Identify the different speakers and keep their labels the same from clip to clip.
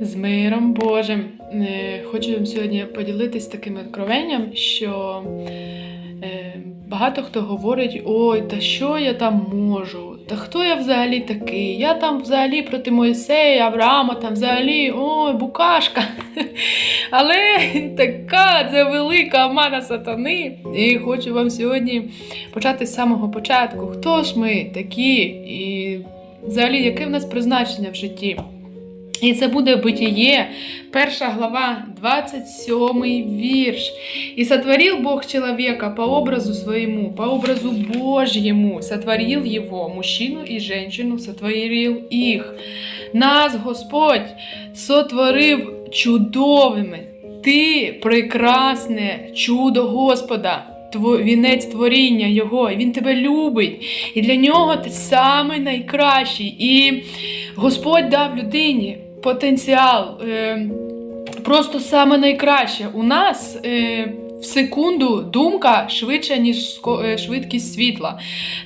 Speaker 1: З миром Божим. Е, Хочу вам сьогодні поділитись таким откровенням, що е, багато хто говорить: ой, та що я там можу? Та хто я взагалі такий? Я там взагалі проти Моїсея, Авраама, там взагалі ой, букашка. Але така це велика омана сатани. І хочу вам сьогодні почати з самого початку. Хто ж ми такі? І взагалі, яке в нас призначення в житті? І це буде Битіє, перша глава, 27 вірш. «И сотворил Бог человека по образу своему, по образу Божьему, сотворил его, мужчину и женщину, сотворил их. Нас Господь сотворив чудовими. Ти прекрасне чудо Господа. Вінець творіння Його, і Він тебе любить. І для нього ти самий найкращий. І Господь дав людині потенціал. Е, просто саме найкраще. У нас е, в секунду думка швидша, ніж е, швидкість світла.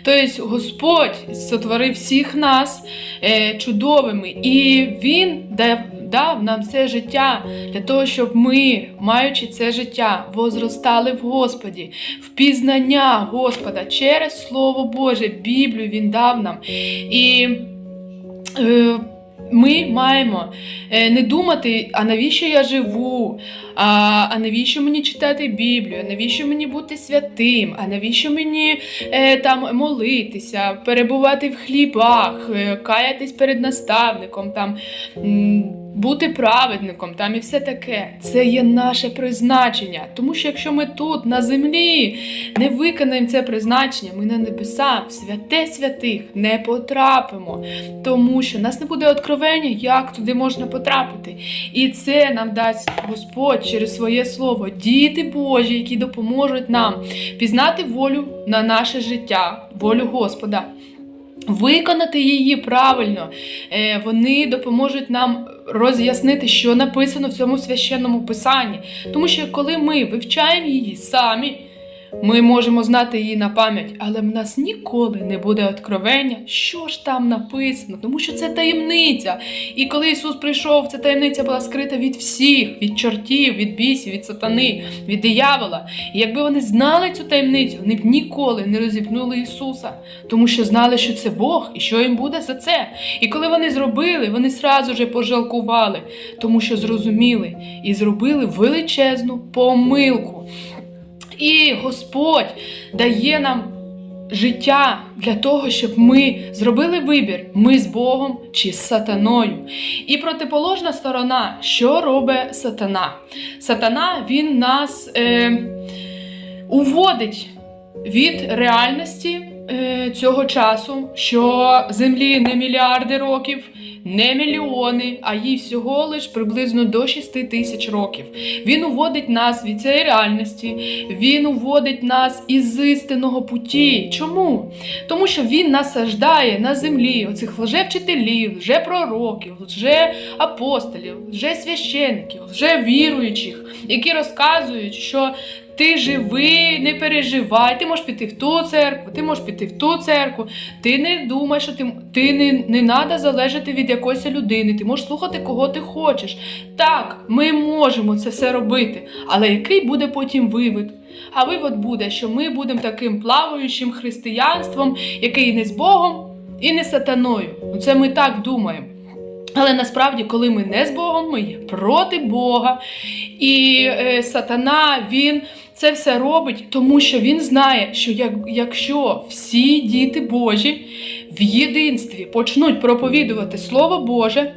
Speaker 1: Тобто Господь сотворив всіх нас е, чудовими, і Він дав, нам це життя для того, щоб ми, маючи це життя, возростали в Господі, в пізнання Господа через Слово Боже, Біблію Він дав нам. І е, ми маємо е, не думати, а навіщо я живу, а, а навіщо мені читати Біблію, а навіщо мені бути святим, а навіщо мені е, там молитися, перебувати в хлібах, е, каятись перед наставником, там, бути праведником там і все таке. Це є наше призначення. Тому що якщо ми тут, на землі, не виконаємо це призначення, ми на небеса, в святе святих не потрапимо тому що нас не буде откровення, як туди можна потрапити. І це нам дасть Господь через своє слово, діти Божі, які допоможуть нам пізнати волю на наше життя, волю Господа. Виконати її правильно, Е, вони допоможуть нам роз'яснити, що написано в цьому священному писанні. Тому що коли ми вивчаємо її самі, ми можемо знати її на пам'ять, але в нас ніколи не буде откровення, що ж там написано, тому що це таємниця. І коли Ісус прийшов, ця таємниця була скрита від всіх, від чортів, від бісів, від сатани, від диявола. І якби вони знали цю таємницю, вони б ніколи не розіпнули Ісуса, тому що знали, що це Бог і що їм буде за це. І коли вони зробили, вони сразу же пожалкували, тому що зрозуміли і зробили величезну помилку. І Господь дає нам життя для того, щоб ми зробили вибір, ми з Богом чи з сатаною. І протиположна сторона, що робить сатана? Сатана він нас е, уводить від реальності е, цього часу, що землі не мільярди років, не мільйони, а їй всього лиш приблизно до 6 тисяч років. Він уводить нас від цієї реальності, він уводить нас із істинного путі. Чому? Тому що він насаждає на землі оцих лжевчителів, лжепророків, лжеапостолів, лжесвящеників, лжевіруючих, які розказують, що ти живи, не переживай, ти можеш піти в ту церкву, ти можеш піти в ту церкву. Ти не думай, що ти, ти не, не треба залежати від якоїсь людини, ти можеш слухати, кого ти хочеш. Так, ми можемо це все робити, але який буде потім вивід? А вивод буде, що ми будемо таким плаваючим християнством, який не з Богом і не з сатаною. Це ми так думаємо. Але насправді, коли ми не з Богом, ми є проти Бога. І е, сатана він це все робить, тому що він знає, що як, якщо всі діти Божі в єдинстві почнуть проповідувати Слово Боже,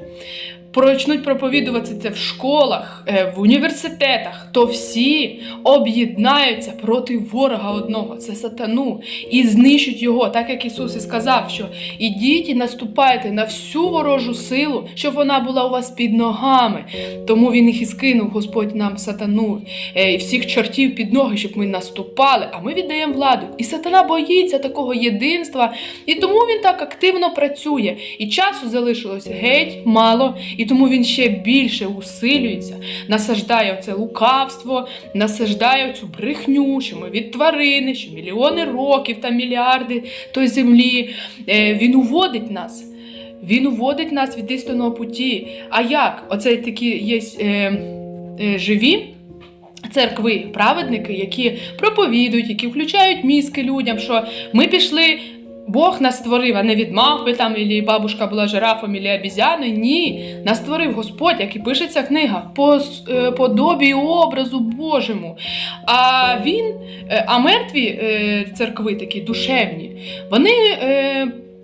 Speaker 1: почнуть проповідувати це в школах, е, в університетах, то всі об'єднаються проти ворога одного, це сатану, і знищать його, так як Ісус і сказав, що ідіть і наступайте на всю ворожу силу, щоб вона була у вас під ногами. Тому він їх і скинув, Господь нам сатану е, і всіх чортів під ноги, щоб ми наступали, а ми віддаємо владу. І сатана боїться такого єдинства, і тому він так активно працює. І часу залишилось геть мало, і тому він ще більше усилюється, насаждає це лукавство, насаждає цю брехню, що ми від тварини, що мільйони років та мільярди той землі. Е, Він уводить нас. Він уводить нас від істинного путі. А як? Оце такі є е, е, живі. Церкви, праведники, які проповідують, які включають мізки людям, що ми пішли, Бог нас створив, а не від мавпи там, і бабушка була жирафом, і обізяною. Ні, нас створив Господь, як і пишеться книга, по е, подобі образу Божому. А він, е, а мертві е, церкви, такі душевні, вони.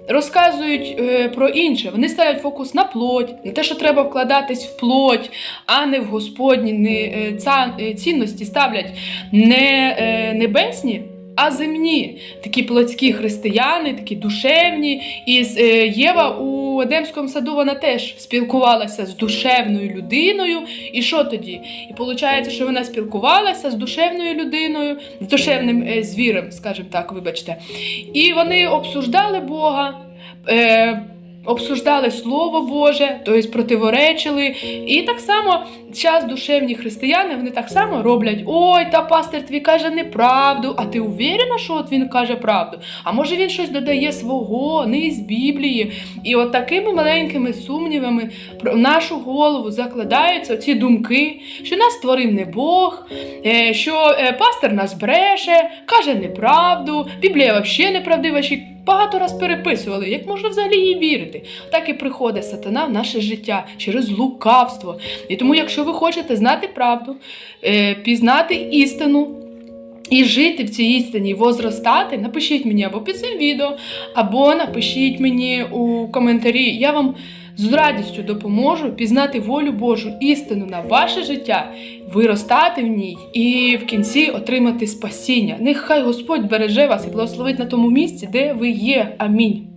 Speaker 1: Розказують про інше, вони ставлять фокус на плоть, на те, що треба вкладатись в плоть, а не в Господні не, цінності ставлять не небесні, а земні. Такі плотські християни, такі душевні. І е, Єва у Едемському саду вона теж спілкувалася з душевною людиною. І що тоді? І виходить, що вона спілкувалася з душевною людиною, з душевним е, звірем, скажімо так, вибачте. І вони обсуждали Бога. Обсуждали Слово Боже, тобто противоречили. І так само час душевні християни вони так само роблять: ой, та пастир твій каже неправду, а ти уверена, що от він каже правду? А може він щось додає свого, не із Біблії. І от такими маленькими сумнівами про нашу голову закладаються ці думки, що нас створив не Бог, е, що е, пастор нас бреше, каже неправду, Біблія взагалі неправдива. Багато раз переписували, як можна взагалі їй вірити. Так і приходить сатана в наше життя через лукавство. І тому, якщо ви хочете знати правду, е, пізнати істину. І жити в цій істині, возростати, напишіть мені або під цим відео, або напишіть мені у коментарі. Я вам з радістю допоможу пізнати волю Божу, істину на ваше життя, виростати в ній і в кінці отримати спасіння. Нехай Господь береже вас і благословить на тому місці, де ви є. Амінь.